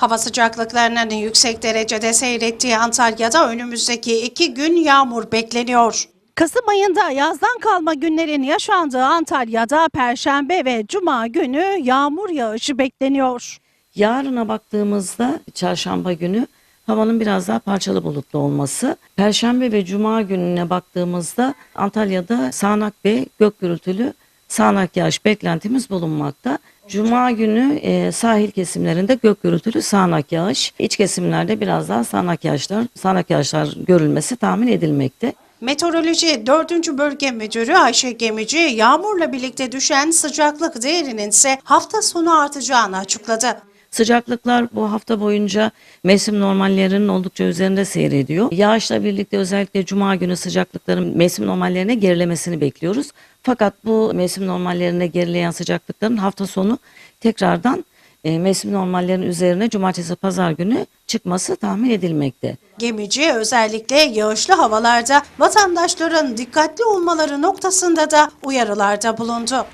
Hava sıcaklıklarının yüksek derecede seyrettiği Antalya'da önümüzdeki iki gün yağmur bekleniyor. Kasım ayında yazdan kalma günlerin yaşandığı Antalya'da Perşembe ve Cuma günü yağmur yağışı bekleniyor. Yarına baktığımızda çarşamba günü havanın biraz daha parçalı bulutlu olması. Perşembe ve cuma gününe baktığımızda Antalya'da sağanak ve gök gürültülü sağanak yağış beklentimiz bulunmakta. Cuma günü e, sahil kesimlerinde gök gürültülü sağanak yağış, iç kesimlerde biraz daha sağanak yağışlar, sağanak yağışlar görülmesi tahmin edilmekte. Meteoroloji 4. Bölge Müdürü Ayşe Gemici yağmurla birlikte düşen sıcaklık değerinin ise hafta sonu artacağını açıkladı. Sıcaklıklar bu hafta boyunca mevsim normallerinin oldukça üzerinde seyrediyor. Yağışla birlikte özellikle cuma günü sıcaklıkların mevsim normallerine gerilemesini bekliyoruz. Fakat bu mevsim normallerine gerileyen sıcaklıkların hafta sonu tekrardan e, mevsim normallerinin üzerine cumartesi pazar günü çıkması tahmin edilmekte. Gemici özellikle yağışlı havalarda vatandaşların dikkatli olmaları noktasında da uyarılarda bulundu.